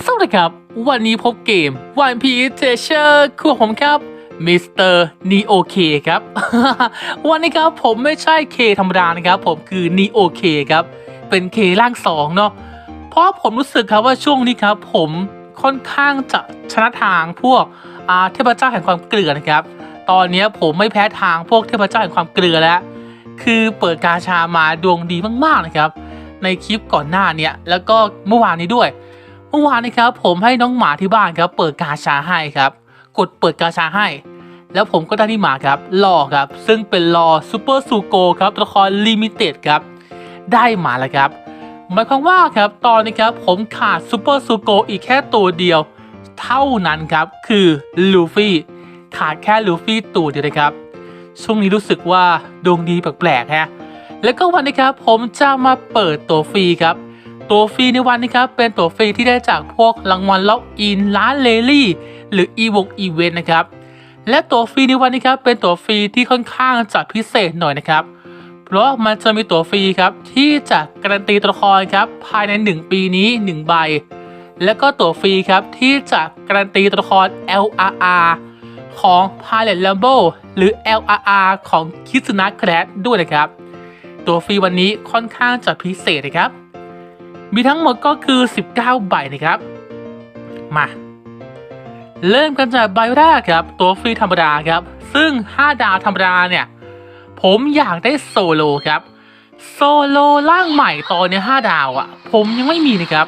สวัสดีครับ วันนี้พบเกม One Piece Treasure คู่ผมครับมิสเตอร์นีโอเคครับ วันนี้ครับผมไม่ใช่เคธรรมดานะครับ ผมคือนีโอเคครับ เป็นเคร่างสองเนาะเพราะผมรู้สึกครับว่าช่วงนี้ครับ ผมค่อนข้างจะชนะทางพวกอาเทพเจ้าแห่งความเกลือนะครับ ตอนนี้ผมไม่แพ้ทางพวกเทพเจ้าแห่งความเกลือแล้ว คือเปิดกาชามาดวงดีมากๆนะครับ ในคลิปก่อนหน้าเนี้ยแล้วก็เมื่อวานนี้ด้วย เมื่อวานนะครับผมให้น้องหมาที่บ้านครับ เปิดกาชาให้ครับ กดเปิดกาชาให้ แล้วผมก็ได้ที่หมาครับลอครับ ซึ่งเป็นลอซูเปอร์ซูโกครับตัวละครลิมิเต็ดครับ ได้มาแล้วครับหมายความว่าครับตอนนี้ครับผมขาดซูเปอร์ซูโกอีกแค่ตัวเดียว เท่านั้นครับคือลูฟี่ขาดแค่ลูฟี่ตัวเดียวนะครับ ช่วงนี้รู้สึกว่าดวงดีแปลกๆฮะแล้วก็วันนี้ครับผมจะมาเปิดตัวฟรีครับ ตัวฟรีในวันนี้ครับเป็นตัวฟรีที่ได้จากพวกรางวัลล็อกอินร้านเลลี่หรืออีวงอีเวนต์นะครับและตัวฟรีในวันนี้ครับเป็นตัวฟรีที่ค่อนข้างจะพิเศษหน่อยนะครับ เพราะมันจะมีตัวฟรีครับที่จะการันตีตัวละครครับภายใน 1 ปีนี้ 1 ใบ และก็ตัวฟรีครับที่จะการันตีตัวละคร LRR ของ Pilot Lambo หรือ LRR ของคิสนะแครดด้วยนะครับ ตัวฟรีวันนี้ค่อนข้างจะพิเศษนะครับ มีทั้งหมดก็คือ 19 ใบนะครับ มา เริ่มกันจากใบแรกครับ ตัวฟรีธรรมดาครับ ซึ่ง 5 ดาวธรรมดาเนี่ย ผมอยากได้โซโลครับ โซโลร่างใหม่ตอนเนี้ย5ดาวอะ่ะ ผมยังไม่มีนะครับ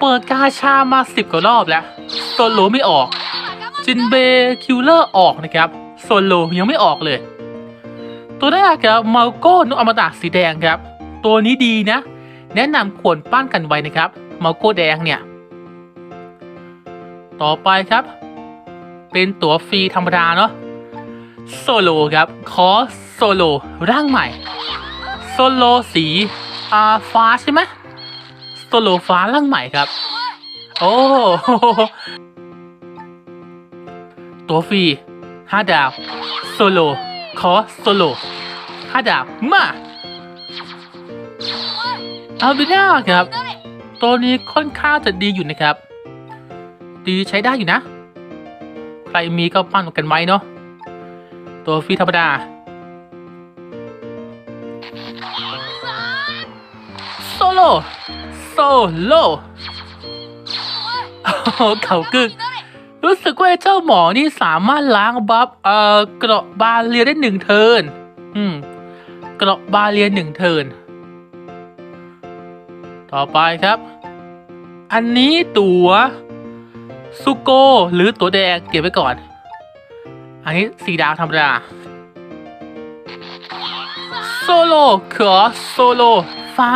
เปิดกาชามา 10 กว่ารอบแล้ว โซโลไม่ออก จินเบคิวเลอร์ออกนะครับ โซโลยังไม่ออกเลย ตัวแรกครับมาโก้นุอมตะสีแดงครับ ตัวนี้ดีนะ แนะนำควรปั้นกันไว้นะครับมาโก้แดงเนี่ย ต่อไปครับ เป็นตั๋วฟรีธรรมดาเนาะโซโลครับ ขอโซโลร่างใหม่โซโลสีอาฟ้าใช่ไหมโซโลฟ้าร่างใหม่ครับ โอ้ตัวฟรีห้าดาวโซโลขอโซโลห้าดาวมา อัลบิน่าครับ ตัวนี้ค่อนข้างจะดีอยู่นะครับ ดีใช้ได้อยู่นะ ใครมีก็ปั้นกันไว้เนาะ ตัวฟีธรรมดาโซโลโซโลโเขากึก รู้สึกว่าเจ้าหมอนี่สามารถล้างบัฟเอ่อเกราะบาเรียได้หนึ่งเทิน อืม เกราะบาเรียหนึ่งเทิน ต่อไปครับ อันนี้ตัวซุโกหรือตัวแดงเก็บไว้ก่อน อันนี้สีดาวธรรมดาโซโลขอโซโลฟ้า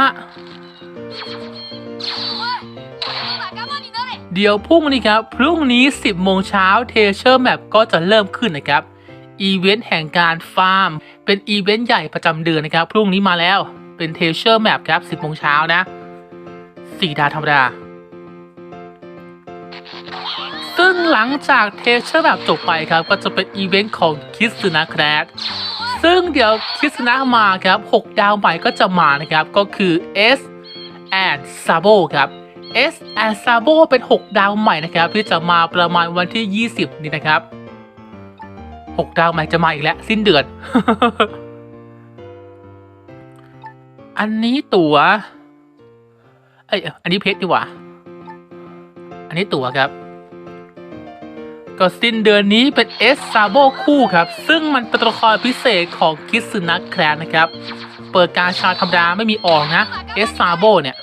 เดี๋ยวพรุ่งนี้ครับ พรุ่งนี้ 10 โมงเช้าเทเชอร์แมปก็จะเริ่มขึ้นนะครับ อีเวนต์แห่งการฟาร์ม เป็นอีเวนต์ใหญ่ประจำเดือนนะครับ พรุ่งนี้มาแล้วเป็นเทเชอร์แมปครับ 10 โมงเช้านะ สีดาวธรรมดา ซึ่งหลังจากเทเชอร์แบบจบไปครับ ก็จะเป็นอีเวนต์ของคิสนะแครดซึ่งเดี๋ยวคิสนะมาครับ 6 ดาวใหม่ก็จะมานะครับ ก็คือ S and Sabo ครับ S and Sabo เป็น 6 ดาวใหม่นะครับ ที่จะมาประมาณวันที่ 20 นี้นะครับ 6 ดาวใหม่จะมาอีกแล้ว สิ้นเดือน อันนี้ตัว เอ้ยอันนี้เพชรดีกว่า อันนี้ตั๋วครับ ก็สิ้นเดือนนี้เป็นเอสซาโบคู่ครับ ซึ่งมันเป็นตัวละครพิเศษของคิสึนะแคลนนะครับ เปิดกาชาธรรมดาไม่มีออกนะเอสซาโบเนี่ย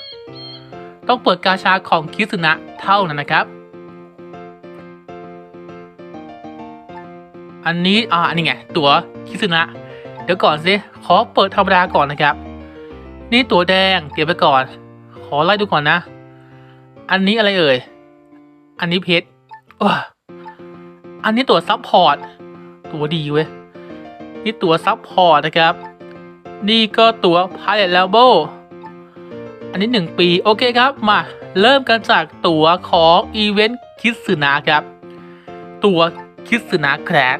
ต้องเปิดกาชาของคิสึนะเท่านั้นนะครับ อันนี้อ่าอันนี้ไงตั๋วคิสึนะเดี๋ยวก่อนสิขอเปิดธรรมดาก่อนนะครับ นี่ตั๋วแดงเก็บไว้ก่อน ขอไล่ดูก่อนนะ อันนี้อะไรเอ่ย อันนี้เพชรอันนี้ตัวซับพอร์ต ตัวดีเว้ย นี่ตัวซับพอร์ตนะครับ นี่ก็ตัว Pilot Level อันนี้ 1 ปี โอเคครับ มา เริ่มกันจากตัวของอีเวนต์คิสึนะครับ ตัวคิสึนะแครด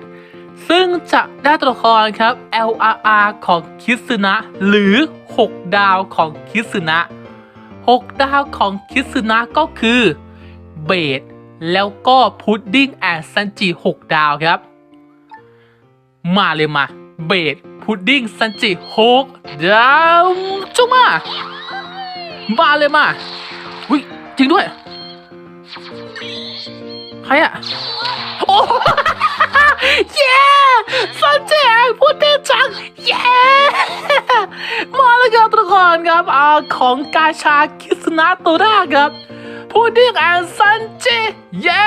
ซึ่งจะได้ตัวละครครับ LRR ของคิสึนะหรือ 6 ดาวของคิสึนะ 6 ดาวของคิสึนะก็คือเบดแล้วก็พุดดิ้งแอนซันจิ6ดาวครับ มาเลยมา เบดพุดดิ้งซันจิ6ดาวจุมามาเลยมาอุ้ยจริงด้วย ใครอะโอ้เย้ซันจิพุดดิ้งจังเย้มาแล้วครับ คนครับอของกาชาคิสนาโตราครับพุดดิ้งแอนซันจิเย้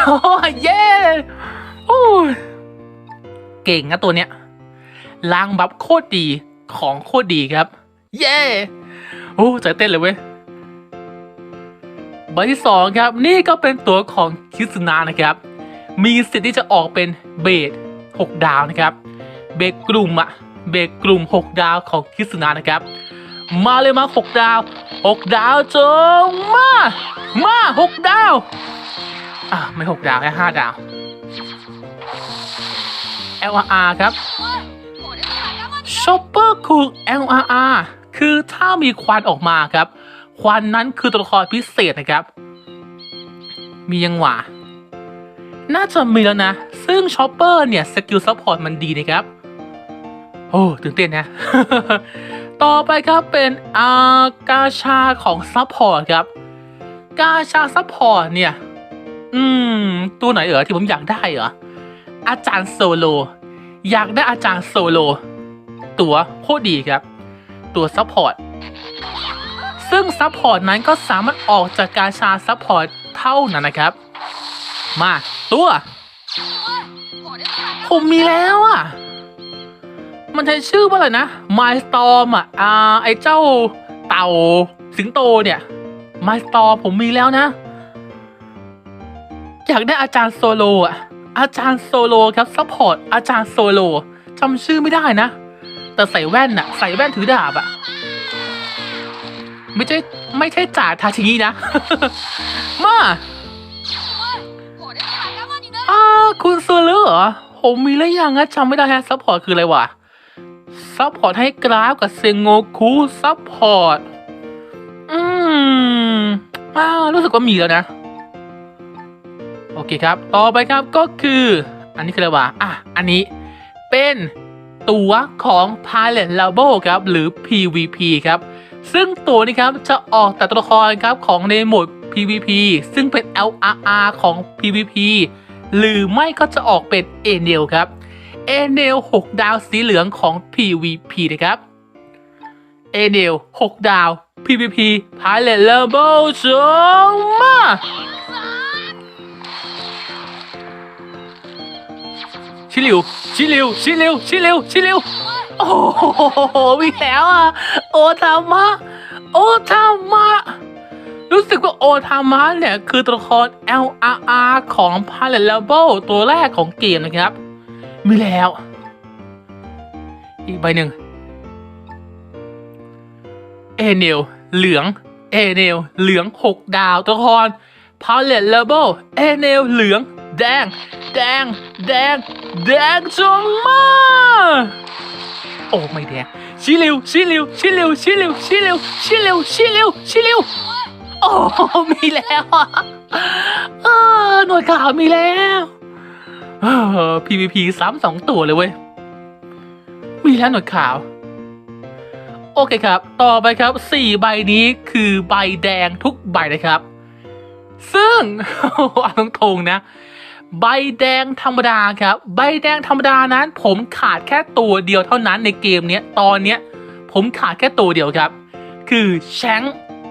โอ้เย้โอ้ยเก่งนะตัวเนี้ยล้างบัฟโคตรดีของโคตรดีครับ เย้โอ้ใจเต้นเลยเว้ยใบที่สองครับ นี่ก็เป็นตัวของคิสนานะครับ มีสิทธิ์ที่จะออกเป็นเบส6ดาวนะครับ เบรกกลุ่มอะเบรกกลุ่ม 6 ดาวของคิสนานะครับ มาเลยมา6ดาว6ดาวจงมา มา6ดาวอะไม่6ดาวแค่5ดาว LRR ครับชอปเปอร์คูก LRR คือถ้ามีควันออกมาครับ ควันนั้นคือตัวละครพิเศษนะครับ มียังหวาน่าจะมีแล้วนะ ซึ่งชอปเปอร์เนี่ย สกิลซัพพอร์ตมันดีนะครับ โอ้ ตื่นเต้นนะ ต่อไปครับเป็นอากาชาของซัพพอร์ตครับ กาชาซัพพอร์ตเนี่ย อืม ตัวไหนเออที่ผมอยากได้เหรอ อาจารย์โซโล อยากได้อาจารย์โซโล ตัวโคตรดีครับ ตัวซัพพอร์ต ซึ่งซัพพอร์ตนั้นก็สามารถออกจากกาชาซัพพอร์ตเท่านั้นนะครับ มา ตัว ผมมีแล้วอะ มันใช้ชื่อว่าอะไรนะ Milestorm อะอ่าไอเจ้าเต่าสิงโตเนี่ย Milestorm ผมมีแล้วนะ อยากได้อาจารย์โซโลอะอาจารย์โซโลครับซัพพอร์ตอาจารย์โซโลจำชื่อไม่ได้นะ แต่ใส่แว่นอะใส่แว่นถือดาบอะไม่ใช่ไม่ใช่จ่าทาชิงินะ มาอ่าคุณซูเลอร์เหรอ ผมมีแล้วยังอะจำไม่ได้ฮะซัพพอร์ตคืออะไรวะ ซัพพอร์ตให้กราฟกับเซงโงคุซัพพอร์ต อืมอ่ารู้สึกว่ามีแล้วนะ โอเคครับ ต่อไปครับก็คือ อันนี้คืออะไรวะ อะ อันนี้เป็นตัวของ Pilot Level ครับ หรือ PVP ครับ ซึ่งตัวนี้ครับ จะออกแต่ตัวละครครับของในโหมด PVP ซึ่งเป็น LRR ของ PVP หรือไม่ก็จะออกเป็น a n e l ครับ a n e l 6ดาวสีเหลืองของ PVP นะครับ a n e l 6ดาว PVP Pilot Level จงมาชิลิวชิลิวชิลิวชิลิวชิลิวโอ้โหมีแล้วอะโอทามะโอทามะรู้สึกว่าโอทามะเนี่ย คือตัวละคร LRR ของ Pilot Level ตัวแรกของเกมนะครับ มีแล้ว อีกใบหนึ่งเอเนลเหลืองเอเนลเหลือง6ดาวตัวละคร Pilot Level เอเนลเหลือง แดง แดง แดง แดงจงมาโอ้ไม่แดงชิลิวชิลิวชิลิวชิลิวชิลิวชิลิวชิลิวชิลิวโอ้มีแล้วอะเออหน่วยข่าวมีแล้ว PVP ซ้ำสองตัวเลยเว้ย มีแล้วหนวยข่าว โอเคครับ ต่อไปครับสี่ใบนี้คือใบแดงทุกใบนะครับ ซึ่งเอาตรงๆนะ ใบแดงธรรมดาครับ ใบแดงธรรมดานั้น ผมขาดแค่ตัวเดียวเท่านั้นในเกมเนี้ย ตอนเนี้ย ผมขาดแค่ตัวเดียวครับ คือแชง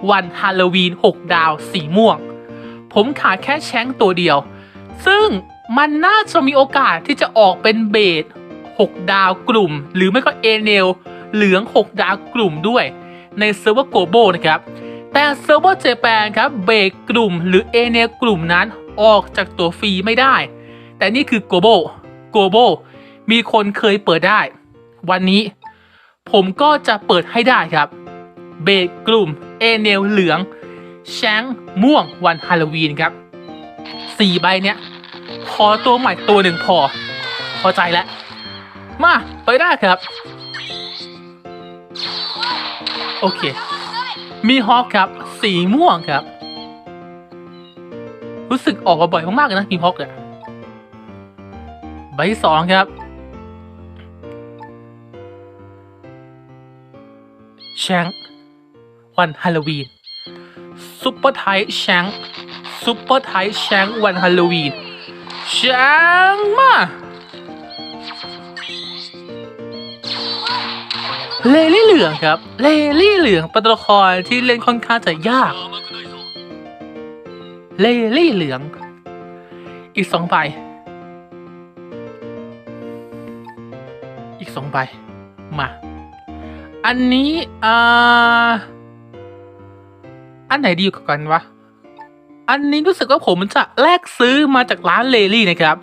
วันฮาโลวีน 6 ดาวสีม่วง ผมขาดแค่แชงตัวเดียว ซึ่ง มันน่าจะมีโอกาสที่จะออกเป็นเบส6 ดาวกลุ่ม หรือไม่ก็เอเนลเหลือง 6 ดาวกลุ่มด้วยในเซิร์ฟเวอร์โกโบนะครับ แต่เซิร์ฟเวอร์เจแปนครับเบรกกลุ่มหรือเอเนลกลุ่มนั้นออกจากตัวฟรีไม่ได้ แต่นี่คือโกโบโกโบมีคนเคยเปิดได้ วันนี้ผมก็จะเปิดให้ได้ครับ เบรกกลุ่มเอเนลเหลืองแชงม่วงวันฮาโลวีนครับสี่ใบเนี้ย ขอตัวใหม่ตัวหนึ่งพอ พอใจแล้ว มา ไปได้ครับ โอเค มีฮอคครับ สีม่วงครับ รู้สึกออกมาบ่อยมากๆเลยนะมีฮอกเนี่ยใบสองครับแชงวันฮาโลวีนซุปเปอร์ไทแชงซุปเปอร์ไทแชงวันฮาโลวีน แชงมาเลลี่เหลืองครับ เลลี่เหลืองเป็นตัวละครที่เล่นค่อนข้างจะยาก เลลี่เหลือง อีกสองใบ อีกสองใบ มา อันนี้อ่าอันไหนดีกว่ากันวะ อันนี้รู้สึกว่าผมจะแลกซื้อมาจากร้านเลลี่นะครับ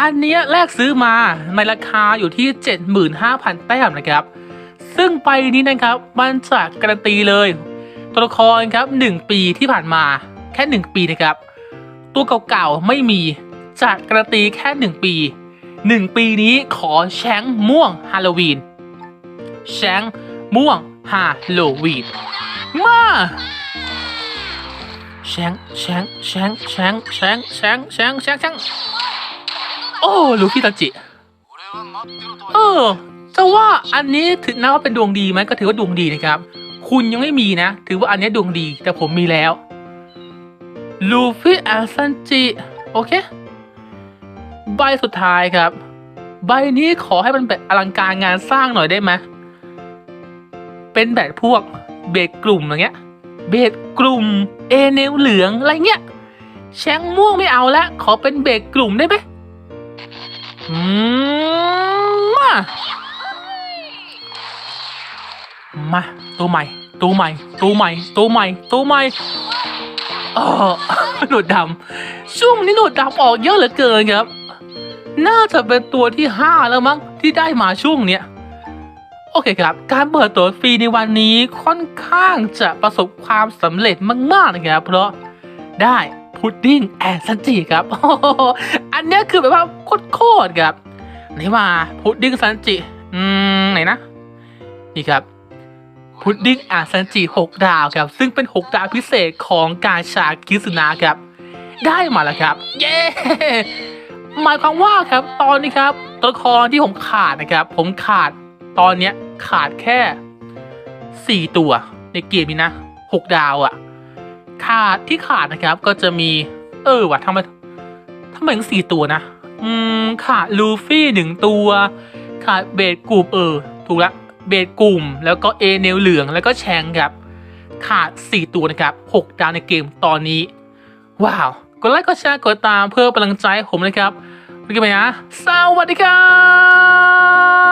อันเนี้ยแลกซื้อมาในราคาอยู่ที่ 75,000 แต้มนะครับ ซึ่งไปนี้นะครับมันจะการันตีเลย ตัวละครครับ 1 ปีที่ผ่านมาแค่ 1 ปีนะครับ ตัวเก่าๆไม่มีจะการันตีแค่ 1 ปี 1 ปีนี้ขอแชงม่วงฮาโลวีนแชงม่วงฮาโลวีนมา แชงแชงแชงแชงแชงแชงแชงแชงแชงโอ้ลูฟี่ตาจิ เออจะว่าอันนี้ถือนะว่าเป็นดวงดีไหมก็ถือว่าดวงดีนะครับ คุณยังไม่มีนะ ถือว่าอันนี้ดวงดีแต่ผมมีแล้วลูฟี่แอนซันจิโอเค ใบสุดท้ายครับ ใบนี้ขอให้มันแบบอลังการงานสร้างหน่อยได้ไหมเป็นแบบพวกเบสกกลุ่มอย่างเงี้ย เบสกลุ่มเอเนลเหลืองอะไรเงี้ยแชงม่วงไม่เอาละ ขอเป็นเบสกลุ่มได้ไหมอืมมามาตัวใหม่ตัวใหม่ตัวใหม่ตัวใหม่ตัวใหม่เออหนวดดำช่วงนี้หนวดดำออกเยอะเหลือเกินครับ น่าจะเป็นตัวที่ห้าแล้วมั้งที่ได้มาช่วงเนี้ย โอเคครับ การเปิดตัวฟรีในวันนี้ค่อนข้างจะประสบความสำเร็จมากๆนะครับ เพราะได้พุดดิ้งแอนซันจิครับ อันนี้คือแบบว่าโคตรครับไหนมาพุดดิ้งซันจิอืมไหนนะ นี่ครับพุดดิ้งแอาซันจิ6ดาวครับ ซึ่งเป็น 6 ดาวพิเศษของการชาคิสุนะครับ ได้มาแล้วครับ เย้หมายความว่าครับตอนนี้ครับ ตัวละครที่ผมขาดนะครับ ผมขาด ตอนเนี้ยขาดแค่ 4 ตัวในเกมนี้นะ 6 ดาวอะ่ะ ขาดที่ขาดนะครับก็จะมี เออว่ะทำไมทำไมถึงสี่ตัวนะ อืม ขาดลูฟี่หนึ่งตัว ขาดเบสกลุ่มเออ ถูกละ เบสกลุ่ม แล้วก็เอเนลเหลืองแล้วก็แชงครับ ขาด4ตัวนะครับ6ดาวในเกมตอนนี้ ว้าว กดไลค์กดแชร์กดตามเพื่อกำลังใจผมนะครับโอเคไหมนะ สวัสดีครับ